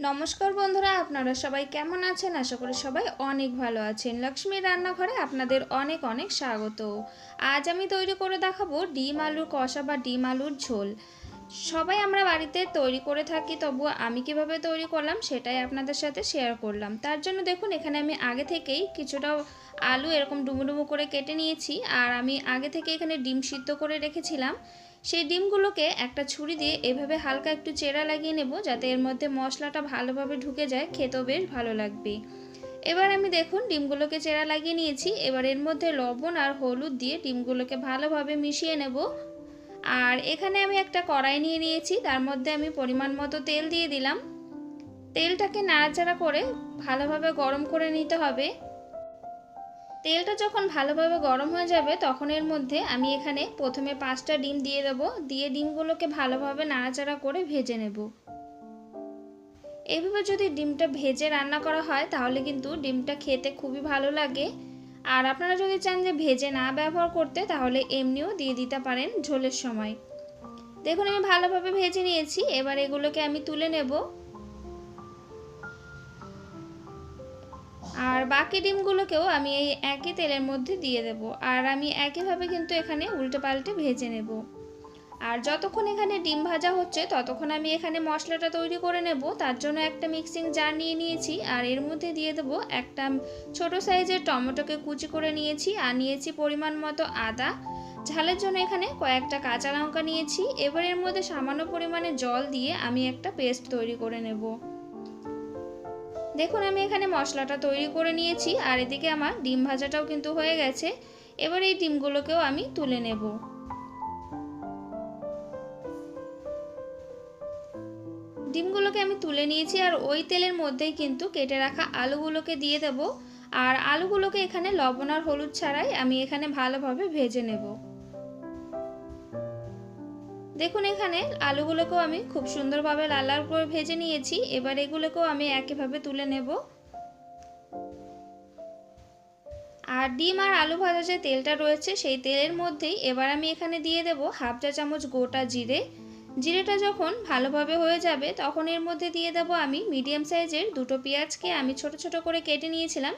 নমস্কার বন্ধুরা, আপনারা সবাই কেমন আছেন? আশা করি সবাই অনেক ভালো আছেন। লক্ষ্মীর রান্নাঘরে আপনাদের অনেক অনেক স্বাগত। আজ আমি তৈরি করে দেখাবো ডিম আলুর কষা বা ডিম আলুর ঝোল। সবাই আমরা বাড়িতে তৈরি করে থাকি, তবু আমি কীভাবে তৈরি করলাম সেটাই আপনাদের সাথে শেয়ার করলাম। তার জন্য দেখুন, এখানে আমি আগে থেকেই কিছুটা আলু এরকম ডুমো ডুমো করে কেটে নিয়েছি। আর আমি আগে থেকে এখানে ডিম সিদ্ধ করে রেখেছিলাম। সেই ডিমগুলোকে একটা ছুরি দিয়ে এভাবে হালকা একটু চেরা লাগিয়ে নেব যাতে এর মধ্যে মশলাটা ভালোভাবে ঢুকে যায়। খেতেও বেশ ভালো লাগবে। এবার আমি দেখুন, ডিমগুলোকে চেরা লাগিয়ে নিয়েছি। এবার এর মধ্যে লবণ আর হলুদ দিয়ে ডিমগুলোকে ভালোভাবে মিশিয়ে নেব। আর এখানে আমি একটা কড়াই নিয়ে নিয়েছি। তার মধ্যে আমি পরিমাণ মতো তেল দিয়ে দিলাম। তেলটাকে নাড়াচাড়া করে ভালোভাবে গরম করে নিতে হবে। তেলটা যখন ভালোভাবে গরম হয়ে যাবে, তখন এর মধ্যে আমি এখানে প্রথমে পাঁচটা ডিম দিয়ে দেব। দিয়ে ডিমগুলোকে ভালোভাবে নাড়াচাড়া করে ভেজে নেব। এইভাবে যদি ডিমটা ভেজে রান্না করা হয়, তাহলে কিন্তু ডিমটা খেতে খুবই ভালো লাগে। আর আপনারা যদি চান যে ভেজে না ব্যবহার করতে, তাহলে এমনিও দিয়ে দিতে পারেন ঝোলের সময়। দেখুন, আমি ভালোভাবে ভেজে নিয়েছি। এবার এগুলোকে আমি তুলে নেব। আর বাকি ডিমগুলোকেও আমি এই একই তেলের মধ্যে দিয়ে দেব। আর আমি একইভাবে কিন্তু এখানে উল্টে পাল্টে ভেজে নেব। আর যতক্ষণ এখানে ডিম ভাজা হচ্ছে, ততক্ষণ আমি এখানে মশলাটা তৈরি করে নেব। তার জন্য একটা মিক্সিং জার নিয়ে নিয়েছি। আর এর মধ্যে দিয়ে দেব একটা ছোট সাইজের টমেটোকে কুচি করে নিয়েছি। আর নিয়েছি পরিমাণ মতো আদা। ঝালের জন্য এখানে কয়েকটা কাঁচা লঙ্কা নিয়েছি। এবার এর মধ্যে সামান্য পরিমাণে জল দিয়ে আমি একটা পেস্ট তৈরি করে নেব। দেখুন, আমি এখানে মশলাটা তৈরি করে নিয়েছি আর এদিকে আমার ডিম ভাজাটাও কিন্তু হয়ে গেছে। এবার এই ডিমগুলোকেও আমি তুলে নেব। ডিমগুলোকে আমি তুলে নিয়েছি আর ওই তেলের মধ্যেই কিন্তু কেটে রাখা আলুগুলোকে দিয়ে দেব। আর আলুগুলোকে এখানে লবণ আর হলুদ ছাড়াই আমি এখানে ভালোভাবে ভেজে নেব। দেখুন এখানে আলুগুলোকেও আমি খুব সুন্দরভাবে লাল লাল করে ভেজে নিয়েছি। এবার এগুলোকেও আমি একইভাবে তুলে নেব। আর ডিম আর আলু ভাজা যে তেলটা রয়েছে, সেই তেলের মধ্যেই এবার আমি এখানে দিয়ে দেব হাফ চা চামচ গোটা জিরে। জিরেটা যখন ভালোভাবে হয়ে যাবে, তখন এর মধ্যে দিয়ে দেব আমি মিডিয়াম সাইজের দুটো পেঁয়াজকে আমি ছোট ছোট করে কেটে নিয়েছিলাম।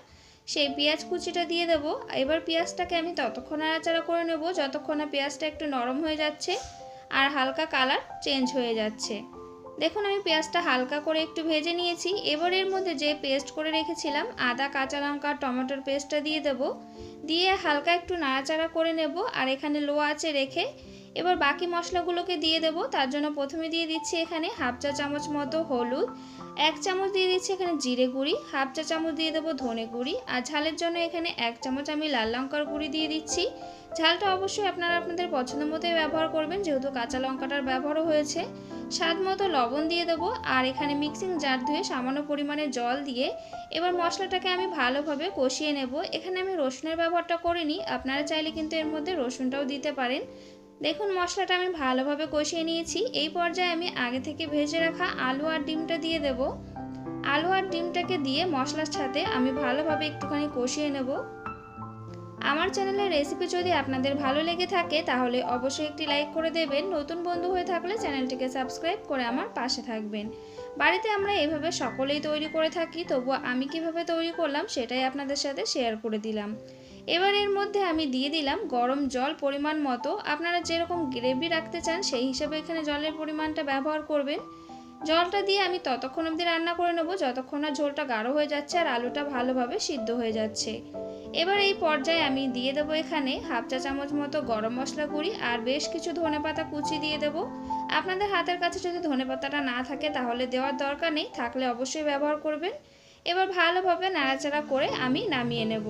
সেই পেঁয়াজ কুচিটা দিয়ে দেব। এবার পেঁয়াজটাকে আমি ততক্ষণ নাড়াচাড়া করে নেব, যতক্ষণ না পেঁয়াজটা একটু নরম হয়ে যাচ্ছে। আর হালকা কালার চেঞ্জ হয়ে যাচ্ছে। দেখুন, আমি পেঁয়াজটা হালকা করে একটু ভেজে নিয়েছি। এবার এর মধ্যে যে পেস্ট করে রেখেছিলাম, আদা, কাঁচা লঙ্কা, টমেটোর পেস্টটা দিয়ে দেব। দিয়ে হালকা একটু নাড়াচাড়া করে নেব আর এখানে লো আছে রেখে এবার বাকি মশলাগুলোকে দিয়ে দেব। তার জন্য প্রথমে দিয়ে দিচ্ছি এখানে হাফ চা চামচ মতো হলুদ, এক চামচ দিয়ে দিচ্ছি এখানে জিরে গুঁড়ি, হাফ চা চামচ দিয়ে দেবো ধনে গুঁড়ি, আর ঝালের জন্য এখানে এক চামচ আমি লাল লঙ্কার গুঁড়ি দিয়ে দিচ্ছি। ঝালটা অবশ্যই আপনারা আপনাদের পছন্দ মতোই ব্যবহার করবেন, যেহেতু কাঁচা লঙ্কাটার ব্যবহারও হয়েছে। স্বাদ মতো লবণ দিয়ে দেবো, আর এখানে মিক্সিং জার ধুয়ে সামান্য পরিমাণে জল দিয়ে এবার মশলাটাকে আমি ভালোভাবে কষিয়ে নেব। এখানে আমি রসুনের ব্যবহারটা করিনি আপনারা চাইলে কিন্তু এর মধ্যে রসুনটাও দিতে পারেন। দেখুন, মশলাটা আমি ভালোভাবে কষিয়ে নিয়েছি। এই পর্যায়ে আমি আগে থেকে ভেজে রাখা আলু আর ডিমটা দিয়ে দেব। আলু আর ডিমটাকে দিয়ে মশলার সাথে আমি ভালোভাবে একটুখানি কষিয়ে নেব। আমার চ্যানেলের রেসিপি যদি আপনাদের ভালো লেগে থাকে, তাহলে অবশ্যই একটি লাইক করে দেবেন। নতুন বন্ধু হয়ে থাকলে চ্যানেলটিকে সাবস্ক্রাইব করে আমার পাশে থাকবেন। বাড়িতে আমরা এভাবে সকলেই তৈরি করে থাকি, তবুও আমি কীভাবে তৈরি করলাম সেটাই আপনাদের সাথে শেয়ার করে দিলাম। এবার এর মধ্যে আমি দিয়ে দিলাম গরম জল পরিমাণ মতো। আপনারা যেরকম গ্রেভি রাখতে চান, সেই হিসাবে এখানে জলের পরিমাণটা ব্যবহার করবেন। জলটা দিয়ে আমি ততক্ষণ অবধি রান্না করে নেব। যতক্ষণ না ঝোলটা গাঢ় হয়ে যাচ্ছে আর আলুটা ভালোভাবে সিদ্ধ হয়ে যাচ্ছে। এবার এই পর্যায়ে আমি দিয়ে দেবো এখানে হাফ চা চামচ মতো গরম মশলা গুঁড়ি আর বেশ কিছু ধনে পাতা কুচি দিয়ে দেবো। আপনাদের হাতের কাছে যদি ধনে পাতাটা না থাকে তাহলে দেওয়ার দরকার নেই, থাকলে অবশ্যই ব্যবহার করবেন। এবার ভালোভাবে নাড়াচাড়া করে আমি নামিয়ে নেব।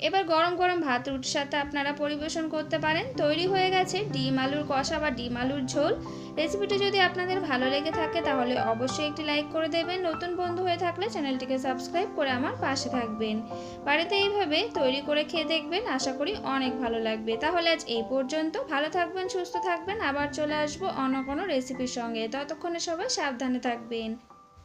এবার গরম গরম ভাত রুটির সাথে আপনারা পরিবেশন করতে পারেন। তৈরি হয়ে গেছে ডিম আলুর কষা বা ডিম আলুর ঝোল। রেসিপিটি যদি আপনাদের ভালো লেগে থাকে, তাহলে অবশ্যই একটি লাইক করে দেবেন। নতুন বন্ধু হয়ে থাকলে চ্যানেলটিকে সাবস্ক্রাইব করে আমার পাশে থাকবেন। বাড়িতে এইভাবে তৈরি করে খেয়ে দেখবেন, আশা করি অনেক ভালো লাগবে। তাহলে আজ এই পর্যন্ত। ভালো থাকবেন, সুস্থ থাকবেন। আবার চলে আসব অন্য কোনো রেসিপির সঙ্গে। ততক্ষণে সবাই সাবধানে থাকবেন।